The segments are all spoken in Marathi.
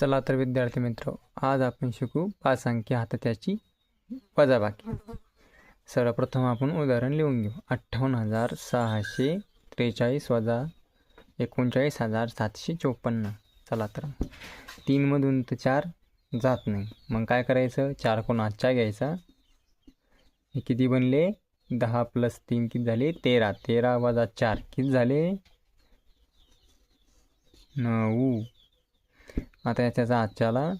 चला तर विद्यार्थी मित्र आज आपण शिकू पाच अंकी हातात्याची वजाबाकी. सर्वप्रथम आपण उदाहरण लिहून घेऊ. अठ्ठावन्न हजार सहाशे त्रेचाळीस वजा एकोणचाळीस हजार सातशे चोपन्न. चला तर. तीनमधून तर चार जात नाही. मग काय करायचं? चार कोण आजच्या घ्यायचा? हे किती बनले? दहा प्लस तीन किती झाले? तेरा. तेरा वजा चार किती झाले? नऊ. आता याच्याचा आजच्याला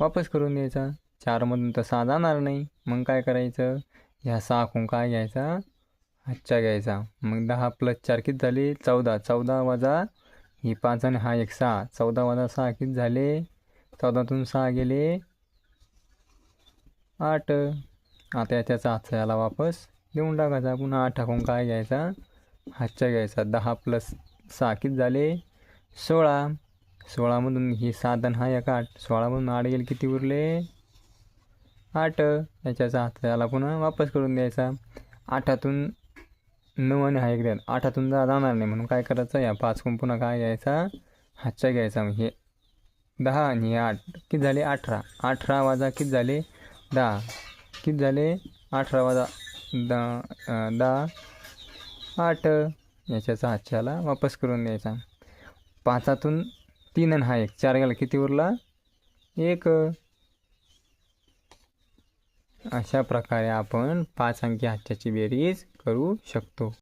वापस करून द्यायचा. चारमधून तर सहा जाणार नाही. मग काय करायचं? ह्या सहा कोण काय घ्यायचा? आजच्या घ्यायचा. मग दहा प्लस चार किती झाले? चौदा. चौदा वजा ही पाच आणि हा एक सहा. चौदा वजा सहा किती झाले? चौदातून सहा गेले आठ. आता याच्याचा आजचा याला वापस देऊन टाकायचा. पुन्हा आठ टाकून काय घ्यायचा? हातच्या घ्यायचा. दहा प्लस सहा किती झाले? सोळा. सोळामधून हे सात आणि हा एक आठ. सोळामधून आठ गेले किती उरले? आठ. याच्याचा हात याला पुन्हा वापस करून द्यायचा. आठातून नऊ आणि हा एक द्या. आठातून जा जाणार नाही म्हणून काय करायचं? या पाच पुन्हा काय घ्यायचा? हातच्या घ्यायचा मग हे. दहा आणि हे आठ. किती झाले? अठरा. अठरा वाजा किती झाले? दहा. किती झाले? अठरा वाजा दहा दहा. आठ. याच्याचा हातच्याला वापस करून द्यायचा. पाचातून तीन आणि हा एक. चार गेला किती उरला? एक. अशा प्रकारे आपण पाच अंकी हातच्याची बेरीज करू शकतो.